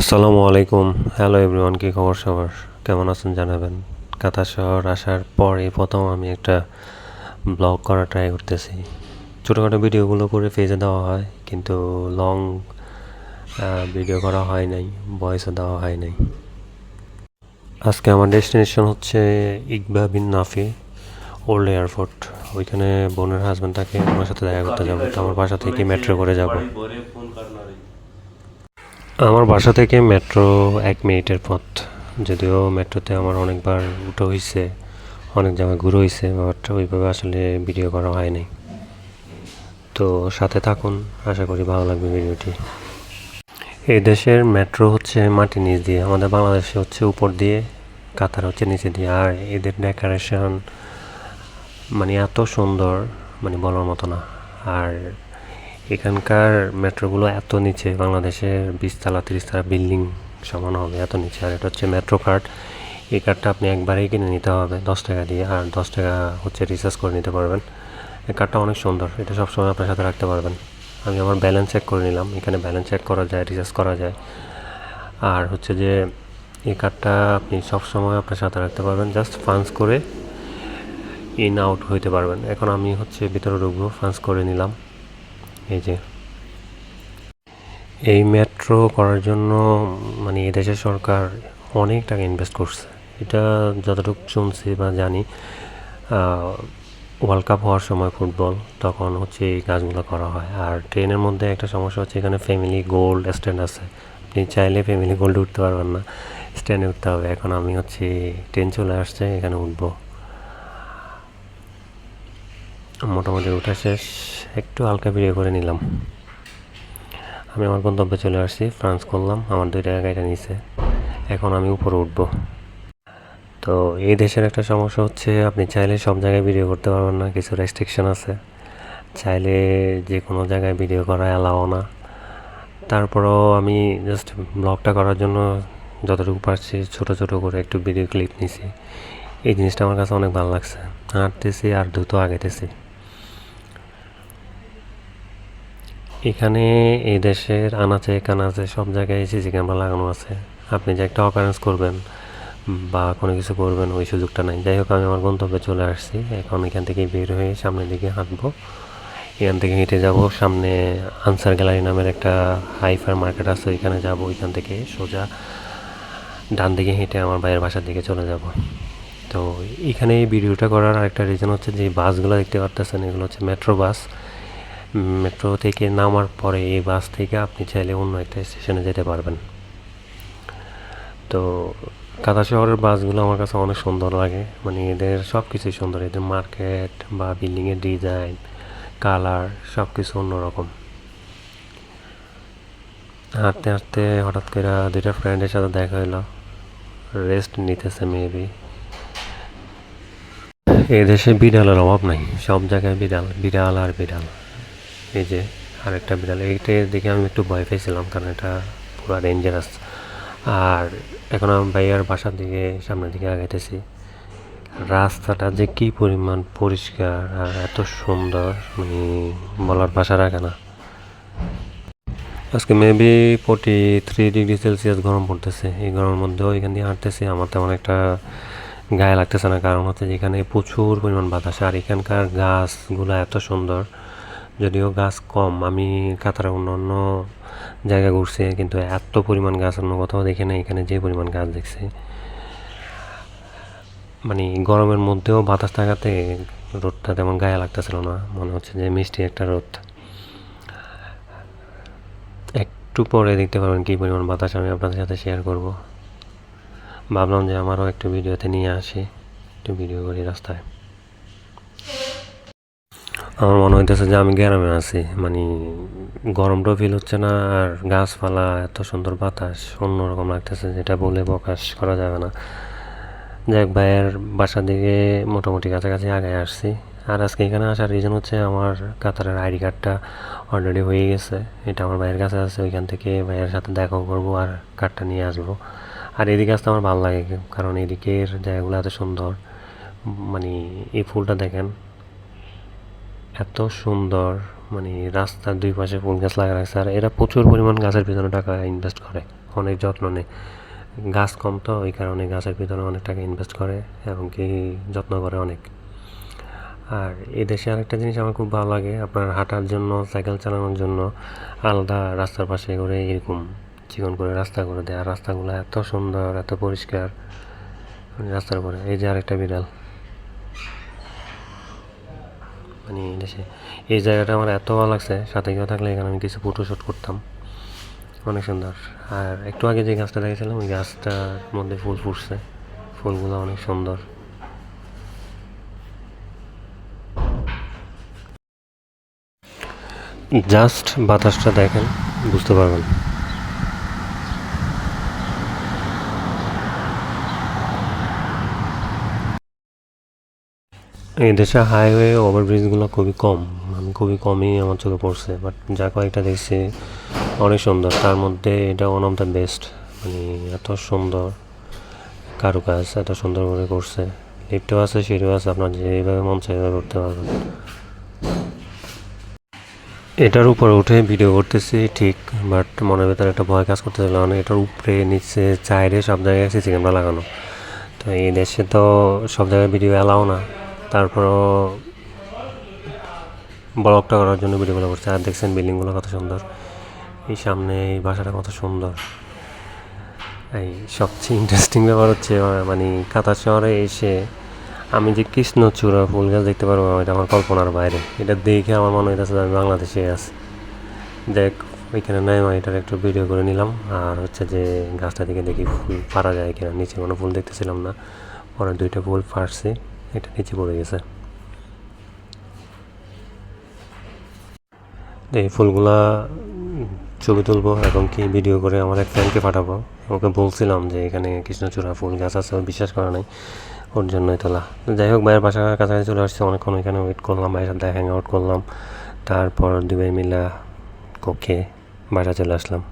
আসসালামু আলাইকুম। Hello everyone, কী খবর সবার? কেমন আছেন জানাবেন? কাতার শহর আসার পর প্রথম আমি একটা ব্লগ করা ট্রাই করতেছি। ছোটোখাটো ভিডিওগুলো করে ফেজে দেওয়া হয়, কিন্তু লং ভিডিও করা হয় নাই ভয়েসও দেওয়া হয় নাই। আজকে আমার ডেস্টিনেশন হচ্ছে ইকবা বিন নাফি, ওল্ড এয়ারপোর্ট। ওইখানে বোনের হাজব্যান্ড থাকে, ওনার সাথে দেখা করতে যাব। তো আমার বাসা থেকে মেট্রো করে যাব। আমার বাসা থেকে মেট্রো এক মিনিটের পথ। যদিও মেট্রোতে আমার অনেকবার উঠো হয়েছে অনেক জায়গায় ঘুরে হয়েছে বাট ওইভাবে আসলে ভিডিও করা হয়নি তো সাথে থাকুন, আশা করি ভালো লাগবে ভিডিওটি এই দেশের মেট্রো হচ্ছে মাটির নিচ দিয়ে, আমাদের বাংলাদেশে হচ্ছে উপর দিয়ে, কাতার হচ্ছে নিচে দিয়ে। আর এদের ডেকোরেশন মানে এত সুন্দর মানে বলার মতো না। আর এখানকার মেট্রোগুলো এত নিচে বাংলাদেশের বিশতলা তিরিশতলা বিল্ডিং সমান হবে, এত নিচে। আর এটা হচ্ছে মেট্রো কার্ড। এই কার্ডটা আপনি একবারেই কিনে নিতে হবে, দশ টাকা দিয়ে। আর দশ টাকা হচ্ছে রিচার্জ করে নিতে পারবেন। এই কার্ডটা অনেক সুন্দর, এটা সবসময় আপনার সাথে রাখতে পারবেন। আমি আমার ব্যালেন্স চেক করে নিলাম, এখানে ব্যালেন্স চেক করা যায় রিচার্জ করা যায়। আর হচ্ছে যে, এই কার্ডটা আপনি সবসময় আপনার সাথে রাখতে পারবেন জাস্ট ফান্স করে ইন আউট হইতে পারবেন। এখন আমি হচ্ছে ভিতরে ঢুকবো ফান্স করে নিলাম। এই যে। এই মেট্রো করার জন্য মানে এদেশের সরকার অনেক টাকা ইনভেস্ট করছে। এটা যতটুকু শুনছি বা জানি ওয়ার্ল্ড কাপ হওয়ার সময় ফুটবল তখন হচ্ছে এই কাজগুলো করা হয়। আর ট্রেনের মধ্যে একটা সমস্যা হচ্ছে, এখানে ফ্যামিলি গোল্ড স্ট্যান্ড আছে। আপনি চাইলে ফ্যামিলি গোল্ড উঠতে পারবেন না। স্ট্যান্ডে উঠতে হবে। এখন আমি হচ্ছে ট্রেন চলে আসছে, এখানে উঠবো। মোটামুটি ওঠা শেষ। একটু হালকা ভিডিও করে নিলাম। আমি আমার গন্তব্যে চলে আসছি ফ্রান্স করলাম, আমার দুই টাকা গাড়িটা নিচে এখন আমি উপরে উঠবো। তো এই দেশের একটা সমস্যা হচ্ছে, আপনি চাইলে সব জায়গায় ভিডিও করতে পারবেন না, কিছু রেস্ট্রিকশন আছে। চাইলে যে কোনো জায়গায় ভিডিও করা অ্যালাও না। তারপরেও আমি জাস্ট ব্লগটা করার জন্য যতটুকু পারছি, ছোট ছোট করে একটু ভিডিও ক্লিপ নিছি। এই জিনিসটা আমার কাছে অনেক ভালো লাগছে। হাঁটতেছি আর দ্রুত আগেতেছি এখানে এই দেশের আনাচে কানাচে সব জায়গায় সিসি ক্যামেরা লাগানো আছে। আপনি যে একটা অকারেন্স করবেন বা কোনো কিছু করবেন, ওই সুযোগটা নাই। যাই হোক, আমি আমার গন্তব্যে চলে আসছি। এখন এখান থেকে বের হয়ে সামনের দিকে হাঁটবো। এখান থেকে হেঁটে যাব। সামনে আনসার গ্যালারি নামের একটা হাইফার মার্কেট আছে, ওইখানে যাব। ওইখান থেকে সোজা ডান দিকে হেঁটে আমার বাইরের বাসার দিকে চলে যাব। তো এখানে এই ভিডিওটা করার আরেকটা রিজন হচ্ছে যে বাসগুলো দেখতে পারতেছেন, এগুলো হচ্ছে মেট্রো বাস মেট্রো থেকে নামার পরে এই বাস থেকে আপনি চাইলে অন্য একটা স্টেশনে যেতে পারবেন। তো কাদা শহরের বাসগুলো আমার কাছে অনেক সুন্দর লাগে। মানে এদের সব কিছুই সুন্দর। এদের মার্কেট বা বিল্ডিংয়ের ডিজাইন, কালার সব কিছু অন্যরকম। হাঁটতে হাঁটতে হঠাৎ করে দুইটা ফ্রেন্ডের সাথে দেখা হলো। রেস্ট নিতেছে মেবি এ দেশে বিড়ালের অভাব নাই। সব জায়গায় বিড়াল বিড়াল আর বিড়াল। এই যে আরেকটা বিড়াল, এইটা দেখে আমি একটু ভয় পেয়েছিলাম কারণ এটা পুরো ডেঞ্জারাস আর এখন আমি ভাইয়ার বাসার দিকে, সামনের দিকে আগাইতেছি। রাস্তাটা যে কি পরিমাণ পরিষ্কার আর এত সুন্দর মানে বলার ভাষা রাখে না। আজকে maybe forty three degree Celsius গরম পড়তেছে। এই গরমের মধ্যেও এখান দিয়ে হাঁটতেছি, আমার তেমন একটা গায়ে লাগতেছে না। কারণ হচ্ছে যেখানে প্রচুর পরিমাণ বাতাস, আর এখানকার গাছগুলো এত সুন্দর। যদিও গাছ কম, আমি কাতারে অন্য অন্য জায়গা ঘুরছি, কিন্তু এত পরিমাণ গাছ অন্য কোথাও দেখে না এখানে যে পরিমাণ গাছ দেখছি। মানে গরমের মধ্যেও বাতাস থাকাতে রোদটা তেমন গায়ে লাগতেছিল না, মনে হচ্ছে যে মিষ্টি একটা রোদ। একটু পরে দেখতে পারবেন কী পরিমাণ বাতাস আমি আপনাদের সাথে শেয়ার করব। ভাবলাম যে আমারও একটু ভিডিওতে নিয়ে আসি, একটু ভিডিও করি রাস্তায়। আমার মনে হইতেছে যে আমি গ্রামে আছি মানে গরমটাও ফিল হচ্ছে না আর গাছপালা, এত সুন্দর বাতাস, অন্যরকম লাগতেছে, যেটা বলে প্রকাশ করা যাবে না। যাই হোক, ভাইয়ের বাসার দিকে মোটামুটি কাছাকাছি আগে আসছি। আর আজকে এখানে আসার রিজন হচ্ছে আমার কাতারের আইডি কার্ডটা অলরেডি হয়ে গেছে। এটা আমার ভাইয়ের কাছে আছে, ওইখান থেকে ভাইয়ের সাথে দেখাও করব আর কার্ডটা নিয়ে আসব। আর এদিকে আসতে আমার ভালো লাগে, কারণ এদিকের জায়গাগুলো এত সুন্দর। মানে এই ফুলটা দেখেন এত সুন্দর মানে রাস্তার দুই পাশে ফুল গাছ লাগা রাখছে আর এরা প্রচুর পরিমাণ গাছের পিছনে টাকা ইনভেস্ট করে, অনেক যত্ন নেয়। গাছ কম তো, ওই কারণে গাছের পিছনে অনেক টাকা ইনভেস্ট করে এবং কি যত্ন করে অনেক। আর এই দেশে আরেকটা জিনিস আমার খুব ভালো লাগে, আপনার হাঁটার জন্য, সাইকেল চালানোর জন্য আলাদা রাস্তার পাশে করে এরকম চিকন করে রাস্তা করে দেয়, আর রাস্তাগুলো এত সুন্দর, এত পরিষ্কার মানে রাস্তার উপরে। এই যে আরেকটা বিড়াল। মানে দেশে, এই জায়গাটা আমার এত ভালো লাগছে, সাথে কেউ থাকলে এখানে আমি কিছু ফটো শ্যুট করতাম। অনেক সুন্দর। আর একটু আগে যে গাছটা দেখেছিলাম, ওই গাছটার মধ্যে ফুল ফুটছে। ফুলগুলো অনেক সুন্দর। জাস্ট বাতাসটা দেখেন, বুঝতে পারবেন। এই দেশে হাইওয়ে ওভারব্রিজগুলো খুবই কম আমি খুবই কমই আমার চোখে পড়ছে বাট যা কয়েকটা দেখছি অনেক সুন্দর, তার মধ্যে এটা ওয়ান অফ দ্য বেস্ট মানে এত সুন্দর কারুকাজ, এত সুন্দর করে করছে লিফটও আছে সিঁড়িও আছে, আপনার যেভাবে মন চাই এভাবে করতে পারবেন। এটার উপরে উঠে ভিডিও করতেছি, ঠিক বাট মনের ভেতরে একটা ভয় কাজ করতেছিল মানে এটার উপরে, নিচে, চাইরে সব জায়গায় সিসি ক্যামেরা লাগানো। তো এই দেশে তো সব জায়গায় ভিডিও অ্যালাও না। তারপরও ব্লগটা করার জন্য ভিডিওগুলো করছে আর দেখছেন বিল্ডিংগুলো কত সুন্দর। এই সামনে এই বাসাটা কত সুন্দর। এই সবচেয়ে ইন্টারেস্টিং ব্যাপার হচ্ছে মানে কাতার শহরে এসে আমি যে কৃষ্ণচূড়া ফুল গাছ দেখতে পারব এটা আমার কল্পনার বাইরে। এটা দেখে আমার মনে হইতেছে আমি বাংলাদেশে আছি। দেখ, ওইখানে নাই আমি এটার একটু ভিডিও করে নিলাম। আর হচ্ছে যে গাছটা দিকে দেখি ফুল পারা যায় কিনা। নিচে কোনো ফুল দেখতেছিলাম না। পরে দুইটা ফুল ফাটছে। এটা নিচে পড়ে গেছে। এই ফুলগুলা ছবি তুলবো এবং কি ভিডিও করে আমার এক ফ্রেন্ডকে পাঠাবো। ওকে বলছিলাম যে এখানে কৃষ্ণচূড়া ফুল গাছ আছে বিশ্বাস করা নাই। ওর জন্যই তোলা। যাই হোক, ভাইয়ের বাসার কাছাকাছি চলে আসছে। অনেকক্ষণ ওইখানে ওয়েট করলাম, ভাইয়ের সাথে হ্যাং আউট করলাম। তারপর দুই ভাই মিলা কক্ষে বাসা চলে আসলাম।